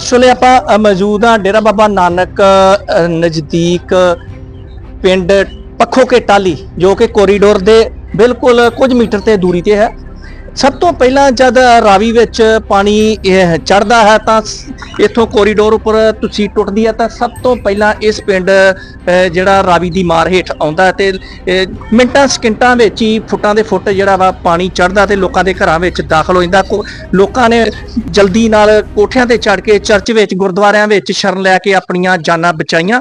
ਇਸ ਵੇਲੇ ਆਪਾਂ ਮੌਜੂਦ ਹਾਂ ਡੇਰਾ ਬਾਬਾ ਨਾਨਕ ਨਜ਼ਦੀਕ ਪਿੰਡ ਪੱਖੋ ਕੇ ਟਾਲੀ ਜੋ ਕਿ ਕੋਰੀਡੋਰ ਦੇ ਬਿਲਕੁਲ ਕੁਝ ਮੀਟਰ ਤੇ ਦੂਰੀ ਤੇ ਹੈ। ਸਭ ਤੋਂ ਪਹਿਲਾਂ ਜਦ ਰਾਵੀ ਵਿੱਚ ਪਾਣੀ ਚੜਦਾ ਹੈ ਤਾਂ ਇੱਥੋਂ ਕੋਰੀਡੋਰ ਉੱਪਰ ਤੁਸੀਂ ਟੁੱਟਦੀ ਹੈ ਤਾਂ ਸਭ ਤੋਂ ਪਹਿਲਾਂ ਇਸ ਪਿੰਡ ਜਿਹੜਾ ਰਾਵੀ ਦੀ ਮਾਰ ਹੇਠ ਆਉਂਦਾ ਹੈ ਤੇ ਮਿੰਟਾਂ, ਸਕਿੰਟਾਂ ਵਿੱਚ ਹੀ ਫੁੱਟਾਂ ਦੇ ਫੁੱਟ ਜਿਹੜਾ ਵਾ ਪਾਣੀ ਚੜਦਾ ਤੇ ਲੋਕਾਂ ਦੇ ਘਰਾਂ ਵਿੱਚ ਦਾਖਲ ਹੋ ਜਾਂਦਾ। ਕੋ- ਲੋਕਾਂ ਨੇ ਜਲਦੀ ਨਾਲ ਕੋਠਿਆਂ ਤੇ ਚੜ ਕੇ ਚਰਚ ਵਿੱਚ, ਗੁਰਦੁਆਰਿਆਂ ਵਿੱਚ ਸ਼ਰਨ ਲੈ ਕੇ ਆਪਣੀਆਂ ਜਾਨਾਂ ਬਚਾਈਆਂ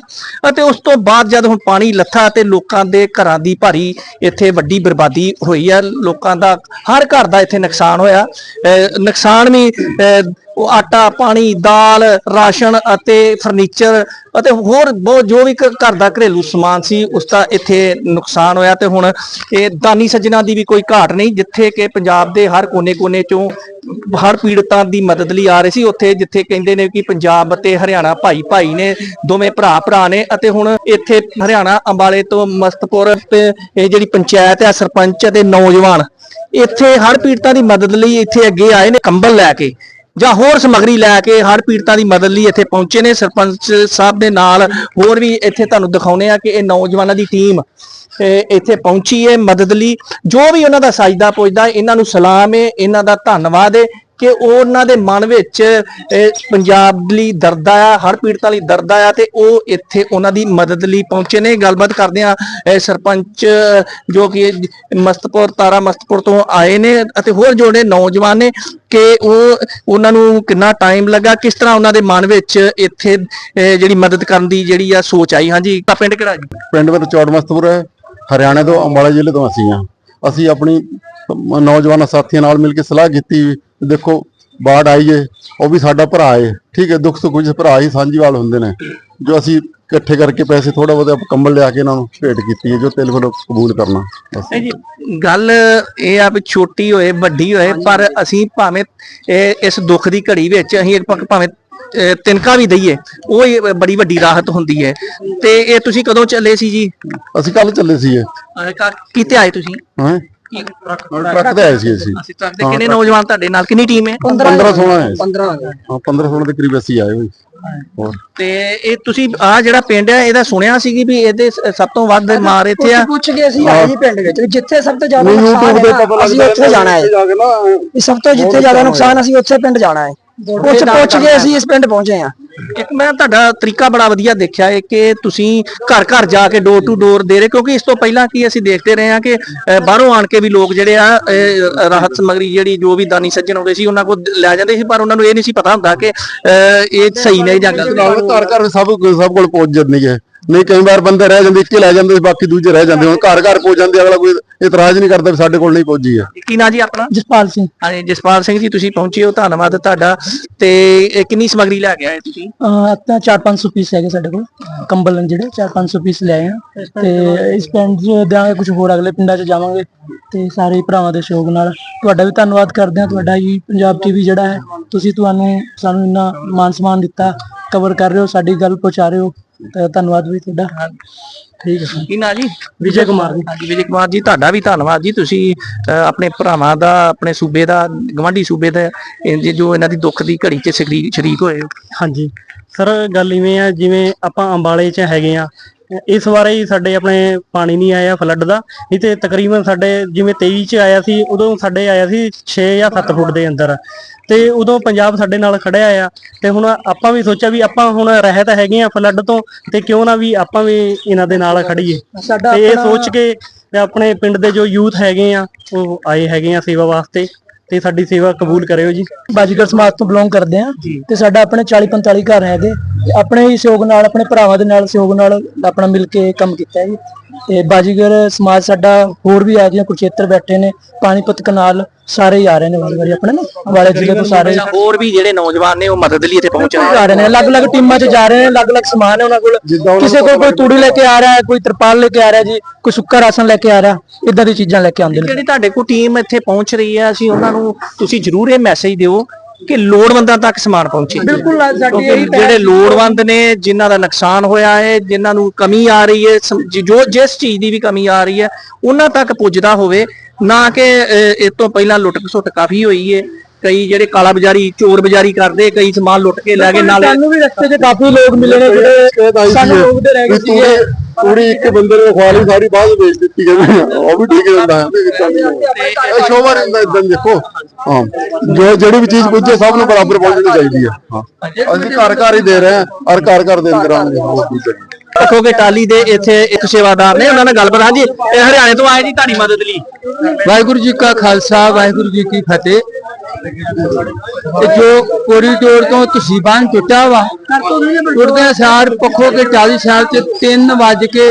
ਅਤੇ ਉਸ ਤੋਂ ਬਾਅਦ ਜਦ ਹੁਣ ਪਾਣੀ ਲੱਥਾ ਤੇ ਲੋਕਾਂ ਦੇ ਘਰਾਂ ਦੀ ਭਾਰੀ ਇੱਥੇ ਵੱਡੀ ਬਰਬਾਦੀ ਹੋਈ ਹੈ। ਲੋਕਾਂ ਦਾ, ਹਰ ਘਰ ਦਾ ਇੱਥੇ ਨੁਕਸਾਨ ਹੋਇਆ। ਨੁਕਸਾਨ ਵੀ ਆਟਾ, ਪਾਣੀ, ਦਾਲ, ਰਾਸ਼ਨ ਅਤੇ ਫਰਨੀਚਰ ਅਤੇ ਹੋਰ ਬਹੁਤ ਜੋ ਵੀ ਘਰ ਦਾ ਘਰੇਲੂ ਸਮਾਨ ਸੀ, ਉਸ ਦਾ ਇੱਥੇ ਨੁਕਸਾਨ ਹੋਇਆ ਤੇ ਹੁਣ ਇਹ ਦਾਨੀ ਸੱਜਣਾ ਦੀ ਵੀ ਕੋਈ ਘਾਟ ਨਹੀਂ, ਜਿੱਥੇ ਕਿ ਪੰਜਾਬ ਦੇ ਹਰ ਕੋਨੇ-ਕੋਨੇ ਚੋਂ ਹਰ ਪੀੜਤਾਂ ਦੀ ਮਦਦ ਲਈ ਆ ਰਹੇ ਸੀ, ਉੱਥੇ ਜਿੱਥੇ ਕਹਿੰਦੇ ਨੇ ਕਿ ਪੰਜਾਬ ਅਤੇ ਹਰਿਆਣਾ ਭਾਈ ਭਾਈ ਨੇ, ਦੋਵੇਂ ਭਰਾ ਭਰਾ ਨੇ ਅਤੇ ਹੁਣ ਇੱਥੇ ਹਰਿਆਣਾ ਅੰਬਾਲੇ ਤੋਂ ਮਸਤਪੁਰ ਤੇ ਇਹ ਜਿਹੜੀ ਪੰਚਾਇਤ ਹੈ, ਸਰਪੰਚ ਅਤੇ ਨੌਜਵਾਨ ਇੱਥੇ ਹੜ ਪੀੜਤਾਂ ਦੀ ਮਦਦ ਲਈ ਇੱਥੇ ਅੱਗੇ ਆਏ ਨੇ ਕੰਬਲ ਲੈ ਕੇ ਜਾਂ ਹੋਰ ਸਮਗਰੀ ਲੈ ਕੇ ਹੜ ਪੀੜਤਾਂ ਦੀ ਮਦਦ ਲਈ ਇੱਥੇ ਪਹੁੰਚੇ ਨੇ। ਸਰਪੰਚ ਸਾਹਿਬ ਦੇ ਨਾਲ ਹੋਰ ਵੀ ਇੱਥੇ ਤੁਹਾਨੂੰ ਦਿਖਾਉਨੇ ਆ ਕਿ ਇਹ ਨੌਜਵਾਨਾਂ ਦੀ ਟੀਮ ਇੱਥੇ ਪਹੁੰਚੀ ਹੈ ਮਦਦ ਲਈ। ਜੋ ਵੀ ਉਹਨਾਂ ਦਾ ਸਾਜਦਾ ਪੁੱਜਦਾ ਇਹਨਾਂ ਨੂੰ ਸਲਾਮ ਹੈ, ਇਹਨਾਂ ਦਾ ਧੰਨਵਾਦ ਹੈ। ਕਿ ਉਹਨਾਂ ਦੇ ਮਨ ਵਿੱਚ ਪੰਜਾਬ ਲਈ ਦਰਦ ਆ ਹੜ ਪੀੜਤਾਂ ਲਈ ਦਰਦ ਆ ਤੇ ਉਹ ਇੱਥੇ ਉਹਨਾਂ ਦੀ ਮਦਦ ਲਈ ਪਹੁੰਚੇ ਨੇ। ਗੱਲਬਾਤ ਕਰਦੇ ਆ ਸਰਪੰਚ, ਜੋ ਕਿ ਮਸਤਪੁਰ, ਤਾਰਾ ਮਸਤਪੁਰ ਤੋਂ ਆਏ ਨੇ ਅਤੇ ਹੋਰ ਜੋੜੇ ਨੌਜਵਾਨ ਨੇ ਕਿ ਉਹ, ਉਹਨਾਂ ਨੂੰ ਕਿੰਨਾ ਟਾਈਮ ਲੱਗਾ, ਕਿਸ ਤਰ੍ਹਾਂ ਉਹਨਾਂ ਦੇ ਮਨ ਵਿੱਚ ਇੱਥੇ ਜਿਹੜੀ ਮਦਦ ਕਰਨ ਦੀ ਜਿਹੜੀ ਆ ਸੋਚ ਆਈ। ਹਾਂਜੀ, ਤਾਂ ਪਿੰਡ ਕਿਹੜਾ ਜੀ? ਪਿੰਡ ਵਿੱਚ ਚੌੜਮਸਤਪੁਰ ਹੈ, ਹਰਿਆਣੇ ਤੋਂ ਅੰਬਾਲਾ ਜ਼ਿਲ੍ਹੇ ਤੋਂ ਅਸੀਂ ਆ ਅਸੀਂ ਆਪਣੀ ਮ- ਨੌਜਵਾਨ ਸਾਥੀਆਂ ਨਾਲ ਮਿਲ ਕੇ ਸਲਾਹ ਕੀਤੀ ਦੇਖੋ ਬਾੜ ਆਈ ਏ ਉਹ ਵੀ ਸਾਡਾ ਭਰਾ ਏ। ਠੀਕ ਹੈ ਦੁੱਖ ਸੁੱਖ ਵਿੱਚ ਭਰਾ ਹੀ ਸਾਂਝੀਵਾਲ ਹੁੰਦੇ ਨੇ। ਜੋ ਅਸੀਂ ਇਕੱਠੇ ਕਰਕੇ ਪੈਸੇ ਥੋੜਾ ਬਹੁਤਾ ਕੰਬਲ ਲਿਆ ਕੇ ਇਹਨਾਂ ਨੂੰ ਭੇਟ ਕੀਤੀ ਹੈ ਜੋ ਤਿਲ ਵੱਲੋਂ ਕਬੂਲ ਕਰਨਾ। ਬਸ। ਨਹੀਂ ਜੀ ਗੱਲ ਇਹ ਆ ਵੀ ਛੋਟੀ ਹੋਏ ਵੱਡੀ ਹੋਏ ਪਰ ਅਸੀਂ ਭਾਵੇਂ ਇਹ ਇਸ ਦੁੱਖ ਦੀ ਘੜੀ ਵਿੱਚ ਅਸੀਂ ਇੱਕ ਪੱਖ ਭਾਵੇਂ ਅਹ, ਤਿਨਕਾ ਵੀ ਦਈਏ ਉਹ ਹੀ ਬੜੀ ਵੱਡੀ ਰਾਹਤ ਹੁੰਦੀ ਹੈ ਤੇ ਇਹ ਤੁਸੀਂ ਕਦੋਂ ਚੱਲੇ ਸੀ ਜੀ? ਅਸੀਂ ਕੱਲ ਚੱਲੇ ਸੀਗੇ ਅਹ, ਕਾ- ਕਿੱਥੇ ਆਏ ਤੁਸੀਂ? ਹਾਂ? ਟਰੱਕ ਤੇ ਆਏ ਸੀ ਅਸੀਂ। ਕਿੰਨੇ ਨੌਜਵਾਨ ਤੁਹਾਡੇ ਨਾਲ? ਕਿੰਨੀ ਟੀਮ ਹੈ? 15 16 ਆਏ 15 ਹਾਂ 15 16 ਦੇ ਕਰੀਬ ਅਸੀਂ ਆਏ ਹੋਏ ਹੋਰ? ਤੇ ਇਹ ਤੁਸੀਂ ਆ ਜਿਹੜਾ ਪਿੰਡ ਹੈ ਇਹਦਾ ਸੁਣਿਆ ਸੀ ਕਿ ਵੀ ਇਹਦੇ ਸ- ਸਭ ਤੋਂ ਵੱਧ ਮਾਰ ਇੱਥੇ ਆ? ਪੁੱਛ ਕੇ ਅਸੀਂ ਆਏ ਜੀ ਪਿੰਡ ਵਿੱਚ ਜਿੱਥੇ ਸਭ ਤੋਂ ਜ਼ਿਆਦਾ ਨੁਕਸਾਨ ਹੈ ਅਸੀਂ ਉੱਥੇ ਜਾਣਾ ਹੈ। ਸਭ ਤੋਂ ਜਿੱਥੇ ਜ਼ਿਆਦਾ ਨੁਕਸਾਨ ਅਸੀਂ ਉੱਥੇ ਪਿੰਡ ਜਾਣਾ ਹੈ। ਪੁੱਛ ਪੁੱਛ ਕੇ ਅਸੀਂ ਇਸ ਪਿੰਡ ਪਹੁੰਚੇ ਹਾਂ। ਇੱਕ ਮੈਂ ਤੁਹਾਡਾ ਤਰੀਕਾ ਬੜਾ ਵਧੀਆ ਦੇਖਿਆ ਹੈ ਕਿ ਤੁਸੀਂ ਘਰ ਘਰ ਜਾ ਕੇ ਡੋਰ ਟੂ ਡੋਰ ਦੇ ਰਹੇ ਕਿਉਂਕਿ ਇਸ ਤੋਂ ਪਹਿਲਾਂ ਕੀ ਅਸੀਂ ਦੇਖਦੇ ਰਹੇ ਹਾਂ ਕਿ ਅਹ, ਬਾਹਰੋਂ ਆਣ ਕੇ ਵੀ ਲੋਕ ਜਿਹੜੇ ਆ ਅਹ, ਰਾਹਤ ਸਮਗਰੀ ਜਿਹੜੀ ਜੋ ਵੀ ਦਾਨੀ ਸੱਜਣ ਹੁੰਦੇ ਸੀ ਉਹਨਾਂ ਕੋਲ ਲੈ ਜਾਂਦੇ ਸੀ ਪਰ ਉਹਨਾਂ ਨੂੰ ਇਹ ਨਹੀਂ ਸੀ ਪਤਾ ਹੁੰਦਾ ਕਿ ਅਹ, ਇਹ ਸਹੀ ਨਹੀਂ ਜਾਂ ਗਲਤ ਨਾਲ ਘਰ ਘਰ ਸਭ ਸਭ ਕੋਲ ਪਹੁੰਚ ਜਾਂਦੀ ਹੈ ਨਹੀਂ ਕਈ ਵਾਰ ਬੰਦੇ ਰਹਿ ਜਾਂਦੇ ਇੱਕੇ ਲੈ ਜਾਂਦੇ ਬਾਕੀ ਦੂਜੇ ਰਹਿ ਜਾਂਦੇ ਹੁਣ ਘਰ ਘਰ ਪਹੁੰਚ ਜਾਂਦੇ ਅਗਲਾ ਕੋਈ ਇਤਰਾਜ਼ ਨਹੀਂ ਕਰਦਾ ਵੀ ਸਾਡੇ ਕੋਲ ਨਹੀਂ ਪਹੁੰਚੀ ਹੈ ਕੀ ਨਾਂ ਜੀ ਆਪਣਾ? ਜਸਪਾਲ ਸਿੰਘ। ਹਾਂਜੀ ਜਸਪਾਲ ਸਿੰਘ ਜੀ ਤੁਸੀਂ ਪਹੁੰਚੇ ਹੋ ਧੰਨਵਾਦ ਤੁਹਾਡਾ। ਤੇ ਇਹ ਕਿੰਨੀ ਸਮਗਰੀ ਲੈ ਕੇ ਆਏ ਤੁਸੀਂ? ਤਾਂ 4-500 ਪੀਸ ਹੈਗੇ ਸਾਡੇ ਕੋਲ ਕੰਬਲ ਨੇ ਜਿਹੜੇ 4-500 ਪੀਸ ਲੈ ਆਏ ਹਾਂ ਤੇ ਇਸ ਪਿੰਡ 'ਚ ਦਿਆਂਗੇ ਕੁਝ ਹੋਰ ਅਗਲੇ ਪਿੰਡਾਂ 'ਚ ਜਾਵਾਂਗੇ। ਤੇ ਸਾਰੇ ਭਰਾਵਾਂ ਦੇ ਸਹਿਯੋਗ ਨਾਲ। ਤੁਹਾਡਾ ਵੀ ਧੰਨਵਾਦ ਕਰਦੇ ਹਾਂ ਤੁਹਾਡਾ ਹੀ ਪੰਜਾਬ ਟੀਵੀ ਜਿਹੜਾ ਹੈ। ਤੁਸੀਂ ਤੁਹਾਨੂੰ ਸਾਨੂੰ ਇੰਨਾ ਮਾਨ ਸਨਮਾਨ ਦਿੱਤਾ ਕਵਰ ਕਰ ਰਹੇ ਹੋ ਸਾਡੀ ਗੱਲ ਪਹੁੰਚਾ ਰਹੇ ਹੋ। ਧੰਨਵਾਦ ਵੀ ਤੁਹਾਡਾ। ਠੀਕ ਹੈ ਕੀ ਨਾਂ ਜੀ? ਵਿਜੇ ਕੁਮਾਰ ਜੀ। ਹਾਂਜੀ ਵਿਜੇ ਕੁਮਾਰ ਜੀ ਤੁਹਾਡਾ ਵੀ ਧੰਨਵਾਦ ਜੀ। ਤੁਸੀਂ ਆਪਣੇ ਭਰਾਵਾਂ ਦਾ ਆਪਣੇ ਸੂਬੇ ਦਾ ਗਵਾਂਢੀ ਸੂਬੇ ਦਾ ਜੇ ਇਹਨਾਂ ਦੀ ਦੁੱਖ ਦੀ ਘੜੀ 'ਚ ਸ਼ਰੀਕ ਹੋਏ। ਹਾਂਜੀ। ਸਰ ਗੱਲ ਇਵੇਂ ਆ ਜਿਵੇਂ ਆਪਾਂ ਅੰਬਾਲੇ 'ਚ ਹੈਗੇ ਆ ਇਸ ਵਾਰੇ ਹੀ ਸਾਡੇ ਆਪਣੇ ਪਾਣੀ ਨਹੀਂ ਆਇਆ ਫਲੱਡ ਦਾ ਨਹੀਂ ਤੇ ਤਕਰੀਬਨ ਸਾਡੇ ਜਿਵੇਂ 23 ਚ ਆਇਆ ਸੀ ਉਦੋਂ ਸਾਡੇ ਆਇਆ ਸੀ 6 ਜਾਂ 7 ਫੁੱਟ ਦੇ ਅੰਦਰ। ਤੇ ਉਦੋਂ ਪੰਜਾਬ ਸਾਡੇ ਨਾਲ ਖੜਿਆ ਆ ਤੇ ਹੁਣ ਆਪਾਂ ਵੀ ਸੋਚਿਆ ਵੀ ਆਪਾਂ ਹੁਣ ਰਹਿਤ ਹੈਗੇ ਆ ਫਲੱਡ ਤੋਂ ਤੇ ਕਿਉਂ ਨਾ ਵੀ ਆਪਾਂ ਵੀ ਇਹਨਾਂ ਦੇ ਨਾਲ ਖੜੀਏ। ਤੇ ਇਹ ਸੋਚ ਕੇ ਤੇ ਆਪਣੇ ਪਿੰਡ ਦੇ ਜੋ ਯੂਥ ਹੈਗੇ ਆ ਉਹ ਆਏ ਹੈਗੇ ਆ ਸੇਵਾ ਵਾਸਤੇ ਤੇ ਸਾਡੀ ਸੇਵਾ ਕਬੂਲ ਕਰਿਓ ਜੀ। ਬਾਜੀਗਰ ਸਮਾਜ ਤੋਂ ਬਿਲੋਂਗ ਕਰਦੇ ਆ ਤੇ ਸਾਡਾ ਆਪਣੇ 40 45 ਘਰ ਹੈਗੇ। ਤੇ ਆਪਣੇ ਹੀ ਸਹਿਯੋਗ ਨਾਲ ਆਪਣੇ ਭਰਾਵਾਂ ਦੇ ਨਾਲ ਸਹਿਯੋਗ ਨਾਲ ਆਪਣਾ ਮਿਲ ਕੇ ਕੰਮ ਕੀਤਾ ਹੈ ਜੀ। ਤੇ ਬਾਜੀਗਰ ਸਮਾਜ ਸਾਡਾ ਹੋਰ ਵੀ ਆ ਜਿਵੇਂ ਕੁਰਚੇਤਰ ਬੈਠੇ ਨੇ ਪਾਣੀਪਤ ਕਨਾਲ ਸਾਰੇ ਹੀ ਆ ਰਹੇ ਨੇ ਵਾਰੀ ਵਾਰੀ ਆਪਣੇ ਨਾ ਵਾਲੇ ਜ਼ਿਲ੍ਹੇ ਤੋਂ ਸਾਰੇ। ਹੋਰ ਵੀ ਜਿਹੜੇ ਨੌਜਵਾਨ ਨੇ ਉਹ ਮਦਦ ਲਈ ਇੱਥੇ ਪਹੁੰਚ ਰਹੇ ਜਾ ਰਹੇ ਨੇ ਅਲੱਗ-ਅਲੱਗ ਟੀਮਾਂ 'ਚ ਜਾ ਰਹੇ ਨੇ ਅਲੱਗ-ਅਲੱਗ ਸਮਾਨ ਹੈ ਉਹਨਾਂ ਕੋਲ। ਕਿਸੇ ਕੋਲ ਕੋਈ ਤੂੜੀ ਲੈ ਕੇ ਆ ਰਿਹਾ ਹੈ ਕੋਈ ਤਰਪਾਲ ਲੈ ਕੇ ਆ ਰਿਹਾ ਜੀ ਕੋਈ ਸੁੱਕਾ ਰਾਸ਼ਨ ਲੈ ਕੇ ਆ ਰਿਹਾ ਇਦਾਂ ਦੀ ਚੀਜ਼ਾਂ ਲੈ ਕੇ ਆਉਂਦੇ ਨੇ। ਜਿਹੜੀ ਤੁਹਾਡੇ ਕੋਲ ਟੀਮ ਇੱਥੇ ਪਹੁੰਚ ਰਹੀ ਹੈ? ਅਸੀਂ ਉਹਨਾਂ ਨੂੰ ਤੁਸੀਂ ਜ਼ਰੂਰ ਇਹ ਮੈਸੇਜ ਦਿਓ। ਕਿ ਲੋੜਵੰਦਾਂ ਤੱਕ ਸਮਾਨ ਪਹੁੰਚੇ ਬਿਲਕੁਲ ਸਾਡੀ ਇਹੀ ਜਿਹੜੇ ਲੋੜਵੰਦ ਨੇ ਜਿਨ੍ਹਾਂ ਦਾ ਨੁਕਸਾਨ ਹੋਇਆ ਹੈ ਜਿਨ੍ਹਾਂ ਨੂੰ ਕਮੀ ਆ ਰਹੀ ਹੈ ਸਮ- ਜ- ਜਿਸ ਚੀਜ਼ ਦੀ ਵੀ ਕਮੀ ਆ ਰਹੀ ਹੈ ਉਹਨਾਂ ਤੱਕ ਪੁੱਜਦਾ ਹੋਵੇ ਨਾ ਕਿ ਅਹ, ਇਹ ਤੋਂ ਪਹਿਲਾਂ ਲੁੱਟ ਖਸੁੱਟ ਕਾਫੀ ਹੋਈ ਹੈ। ਕਈ ਜਿਹੜੇ ਕਾਲਾ ਬਾਜ਼ਾਰੀ ਚੋਰ ਬਾਜ਼ਾਰੀ ਕਰਦੇ ਕਈ ਸਮਾਨ ਲੁੱਟ ਕੇ ਲੈ ਗਏ ਨਾਲੇ ਸਾਨੂੰ ਵੀ ਰਸਤੇ 'ਚ ਕਾਫੀ ਲੋਕ ਮਿਲੇ ਨੇ ਜਿਹੜੇ ਸਾਨੂੰ ਸੀ ਰੋਕਦੇ ਰਹਿ ਗਏ ਵੀ ਤੂੜੀ ਇੱਕ ਬੰਦੇ ਨੇ ਖਵਾ ਲਈ ਸਾਰੀ ਬਾਅਦ ਵੇਚ ਦਿੱਤੀ ਕਹਿੰਦੇ ਉਹ ਵੀ ਠੀਕ ਹੁੰਦਾ ਹੈ ਇਹ ਸ਼ੋਭਾ ਰਹਿੰਦਾ ਇਦਾਂ ਦੇਖੋ। ਹਾਂ। ਜੋ ਜਿਹੜੀ ਵੀ ਚੀਜ਼ ਪੁੱਜੇ ਸਭ ਨੂੰ ਬਰਾਬਰ ਪਹੁੰਚਣੀ ਚਾਹੀਦੀ ਹੈ। ਹਾਂ। ਅਸੀਂ ਘਰ ਘਰ ਹੀ ਦੇ ਰਹੇ ਹਾਂ। ਔਰ ਘਰ ਘਰ ਦੇ ਅੰਦਰ ਆਉਂਦੇ ਹਾਂ ਪੱਖੋਗੇ ਟਾਲੀ ਦੇ ਇੱਥੇ ਇੱਕ ਸੇਵਾਦਾਰ ਨੇ ਉਹਨਾਂ ਨਾਲ ਗੱਲਬਾਤ। ਹਾਂਜੀ ਇਹ ਹਰਿਆਣੇ ਤੋਂ ਆਏ ਜੀ ਤੁਹਾਡੀ ਮਦਦ ਲਈ। ਵਾਹਿਗੁਰੂ ਜੀ ਕਾ ਖਾਲਸਾ ਵਾਹਿਗੁਰੂ ਜੀ ਕੀ ਫਤਿਹ। ਜੋ ਕੋਰੀਡੋਰ ਤੋਂ ਤੁਸੀਂ ਬੰਨ ਟੁੱਟਿਆ ਵਾ ਟੁੱਟਦੇ ਸਾਰ ਪੱਖੋ ਕੇ 40 ਸਾਲ ਚ 3 ਵਜ ਕੇ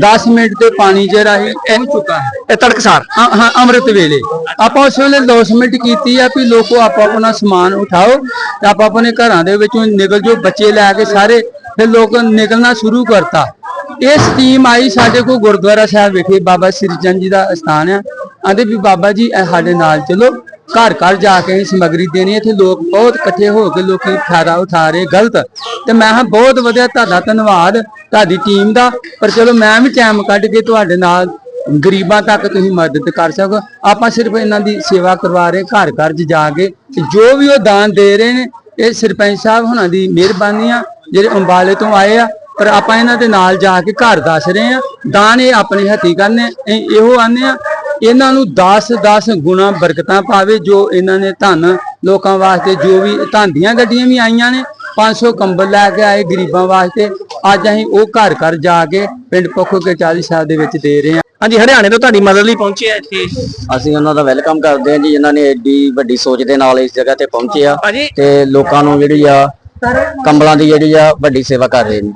10 ਮਿੰਟ ਤੇ ਪਾਣੀ ਜਿਹੜਾ ਹੈ ਇਹ ਚੁੱਕਾ ਹੈ। ਇਹ ਤੜਕਸਾਰ। ਹਾਂ ਹਾਂ, ਅੰਮ੍ਰਿਤ ਵੇਲੇ। ਆਪਾਂ ਉਸ ਵੇਲੇ ਲੌਸਮੈਂਟ ਕੀਤੀ ਆ ਵੀ ਲੋਕੋ ਆਪੋ ਆਪਣਾ ਸਮਾਨ ਉਠਾਓ ਤੇ ਆਪਾਂ ਆਪਣੇ ਘਰਾਂ ਦੇ ਵਿੱਚੋਂ ਨਿਕਲ ਜੋ ਬੱਚੇ ਲੈ ਕੇ ਸਾਰੇ ਫਿਰ ਲੋਕ ਨਿਕਲਣਾ ਸ਼ੁਰੂ ਕਰਤਾ। ਇਹ ਸਕੀਮ ਆਈ ਸਾਡੇ ਕੋਲ ਗੁਰਦੁਆਰਾ ਸਾਹਿਬ ਵਿਖੇ ਬਾਬਾ ਸ੍ਰੀ ਚੰਦ ਜੀ ਦਾ ਸਥਾਨ ਆ। ਆਂਦੇ ਵੀ ਬਾਬਾ ਜੀ, ਇਹ ਸਾਡੇ ਨਾਲ ਚਲੋ ਘਰ ਘਰ ਜਾ ਕੇ ਅਸੀਂ ਸਮਗਰੀ ਦੇਣੀ ਇੱਥੇ ਲੋਕ ਬਹੁਤ ਇਕੱਠੇ ਹੋ ਕੇ ਲੋਕੀ ਫਾਇਦਾ ਉਠਾ ਰਹੇ, ਗਲਤ। ਤੇ ਮੈਂ ਹਾਂ ਬਹੁਤ ਵਧੀਆ ਤੁਹਾਡਾ ਧੰਨਵਾਦ, ਤੁਹਾਡੀ ਟੀਮ ਦਾ। ਪਰ ਚਲੋ ਮੈਂ ਵੀ ਟਾਈਮ ਕੱਢ ਕੇ ਤੁਹਾਡੇ ਨਾਲ ਗਰੀਬਾਂ ਤੱਕ ਤੁਸੀਂ ਮਦਦ ਕਰ ਸਕੋ। ਆਪਾਂ ਸਿਰਫ ਇਹਨਾਂ ਦੀ ਸੇਵਾ ਕਰਵਾ ਰਹੇ ਘਰ ਘਰ ਜਾ ਕੇ। ਜੋ ਵੀ ਉਹ ਦਾਨ ਦੇ ਰਹੇ ਨੇ, ਇਹ ਸਰਪੰਚ ਸਾਹਿਬ ਹੁਣਾਂ ਦੀ ਮਿਹਰਬਾਨੀ ਆ, ਜਿਹੜੇ ਅੰਬਾਲੇ ਤੋਂ ਆਏ ਆ। ਪਰ ਆਪਾਂ ਇਹਨਾਂ ਦੇ ਨਾਲ ਜਾ ਕੇ ਘਰ ਦੱਸ ਰਹੇ ਆ। ਦਾਨ ਇਹ ਆਪਣੇ ਹੱਥੀ ਕਰਨੇ ਇਹ- ਇਹੋ ਆਨੇ ਆ ਇਹਨਾਂ ਨੂੰ 10 10 ਗੁਣਾ ਬਰਕਤਾਂ ਪਾਵੇ ਜੋ ਇਹਨਾਂ ਨੇ ਧਨ ਲੋਕਾਂ ਵਾਸਤੇ ਜੋ ਵੀ ਧਨ ਦੀਆਂ ਗੱਡੀਆਂ ਵੀ ਆਈਆਂ ਨੇ 500 ਕੰਬਲ ਲੈ ਕੇ ਆਏ ਗਰੀਬਾਂ ਵਾਸਤੇ। ਅੱਜ ਅਸੀਂ ਉਹ ਘਰ ਘਰ ਜਾ ਕੇ ਪਿੰਡ ਪੱਖੋ ਕੇ 40 ਸਾਹਿਬ ਦੇ ਵਿੱਚ ਦੇ ਰਹੇ ਹਾਂ। ਹਾਂਜੀ ਹਰਿਆਣੇ ਤੋਂ ਤੁਹਾਡੀ ਮਦਦ ਲਈ ਪਹੁੰਚੇ ਆ ਇੱਥੇ। ਅਸੀਂ ਉਹਨਾਂ ਦਾ ਵੈਲਕਮ ਕਰਦੇ ਹਾਂ ਜੀ ਜਿਨ੍ਹਾਂ ਨੇ ਏਡੀ ਵੱਡੀ ਸੋਚ ਦੇ ਨਾਲ ਇਸ ਜਗ੍ਹਾ ਤੇ ਪਹੁੰਚੇ ਆ ਤੇ ਲੋਕਾਂ ਨੂੰ ਜਿਹੜੀ ਆ ਕੰਬਲਾਂ ਦੀ ਜਿਹੜੀ ਆ ਵੱਡੀ ਸੇਵਾ ਕਰ ਰਹੇ ਨੇ।